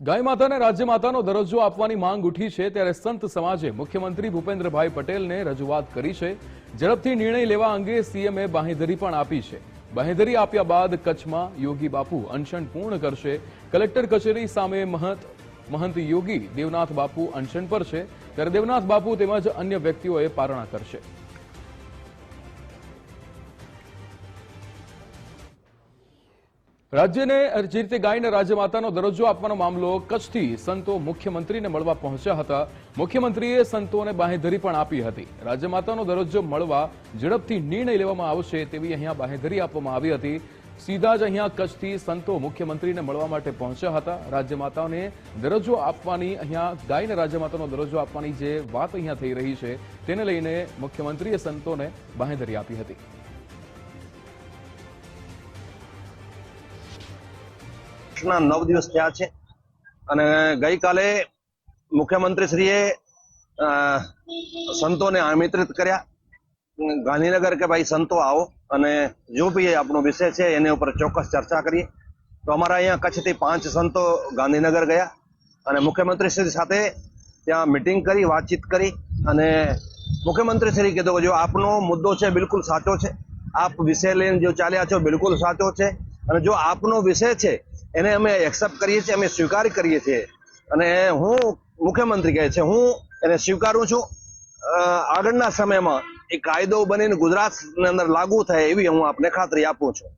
ગાય માતાને રાજ્ય માતાનો દરજ્જો આપવાની માંગ ઉઠી છે ત્યારે સંત સમાજે મુખ્યમંત્રી ભૂપેન્દ્રભાઈ પટેલને રજૂઆત કરી છે. ઝડપથી નિર્ણય લેવા અંગે સીએમએ બાંહેધરી પણ આપી છે. બાંહેધરી આપ્યા બાદ કચ્છમાં યોગી બાપુ અનશન પૂર્ણ કરશે. કલેક્ટર કચેરી સામે મહંત મહંત યોગી દેવનાથ બાપુ અનશન પર છે. ત્યારે દેવનાથ બાપુ તેમજ અન્ય વ્યક્તિઓએ પારણા કરશે. રાજ્યને જે રીતે ગાયને રાજ્ય માતાનો દરજ્જો આપવાનો મામલો કચ્છથી સંતો મુખ્યમંત્રીને મળવા પહોંચ્યા હતા. મુખ્યમંત્રીએ સંતોને બાંહેધરી પણ આપી હતી. રાજ્ય માતાનો દરજ્જો મળવા ઝડપથી નિર્ણય લેવામાં આવશે તેવી અહીંયા બાંહેધરી આપવામાં આવી હતી. સીધા જ અહીંયા કચ્છથી સંતો મુખ્યમંત્રીને મળવા માટે પહોંચ્યા હતા. રાજ્ય માતાને દરજ્જો આપવાની અહીંયા, ગાયને રાજ્ય માતાનો દરજ્જો આપવાની જે વાત અહીંયા થઈ રહી છે, તેને લઈને મુખ્યમંત્રીએ સંતોને બાંહેધરી આપી હતી. ના નવ દિવસ થયા છે. અને ગઈકાલે મુખ્યમંત્રીશ્રીએ સંતોને આમંત્રિત કર્યા. ગાંધીનગર કે ભાઈ સંતો આવો અને જો બી આપણો વિષય છે, એની ઉપર ચોક્કસ ચર્ચા કરીએ. તો અમારા અહીંયા કચ્છથી પાંચ સંતો ગાંધીનગર ગયા અને મુખ્યમંત્રીશ્રી સાથે ત્યાં મિટિંગ કરી, વાતચીત કરી અને મુખ્યમંત્રીશ્રી કીધું કે જો આપનો મુદ્દો છે બિલકુલ સાચો છે. આપ વિષય લઈને જો ચાલ્યા છો બિલકુલ સાચો છે. અને જો આપનો વિષય છે એને અમે એક્સેપ્ટ કરીએ છીએ, અમે સ્વીકાર કરીએ છીએ. અને હું મુખ્યમંત્રી કહે છે, હું એને સ્વીકારું છું. આગળના સમયમાં એ કાયદો બનીને ગુજરાતની અંદર લાગુ થાય એવી હું આપને ખાતરી આપું છું.